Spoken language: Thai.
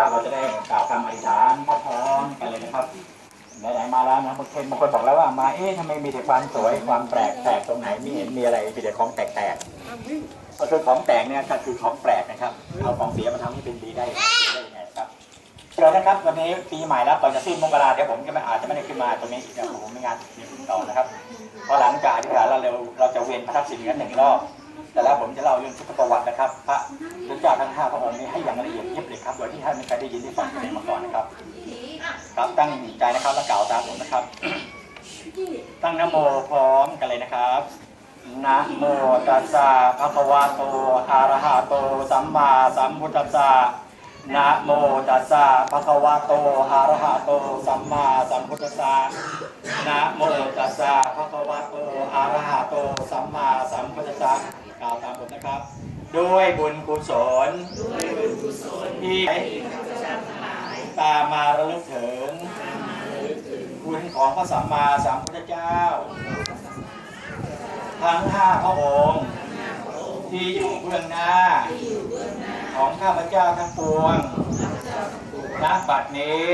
ครับ เราจะได้กล่าวคำอธิษฐานพร้อมๆกันเลยนะครับไหนๆมาแล้วนะบางคนบางคนบอกแล้วว่ามาเอ๊ะทำไมมีแต่ความสวยความแปลกแปลกตรงไหนไม่เห็นมีอะไรมีแต่ของแตกๆก็คือของแตกเนี่ยก็คือของแปลกนะครับเอาของเสียมาทำให้เป็นดีได้ดีได้ยังไงครับเชิญนะครับ วันนี้ปีใหม่แล้วก่อนจะสิ้นมกราเดี๋ยวผมจะไม่อาจจะไม่ได้ขึ้นมาตรงนี้อีกนะผมมีงานต่อนะครับพอหลังจากอธิษฐานเราเร็วเราจะเวียนพระทักษิณกันหนึ่งรอบแต่แล้วผมจะเล่าเรื่องพุทธประวัตินะครับ พระพุทธเจ้าทั้งห้าพระองค์นี้ให้อย่างละเอียดยิบ เลยครับ โดยที่ท่านไม่เคยได้ยินได้ฟังกันมาก่อนนะครับ ครับตั้งใจนะครับแล้วกล่าวตามผมนะครับ ตั้งนะโมพร้อมกันเลยนะครับนะโมตัสสะภะคะวะโตอะระหะโต สัมมาสัมพุทธัสสะนะโมตัสสะภะคะวะโตอะระหะโต สัมมาสัมพุทธัสสะนะโมตัสสะภะคะวะโตอะระหะโต สัมมาสัมพุทธัสสะกล่าวตามผมนะครับ ด้วยบุญกุศล ที่ตามมาระลึกถึง คุณของพระสัมมาสัมพุทธเจ้า ทั้งห้าพระองค์ที่อยู่เบื้องหน้า ของข้าพเจ้าทั้งปวงณบัดนี้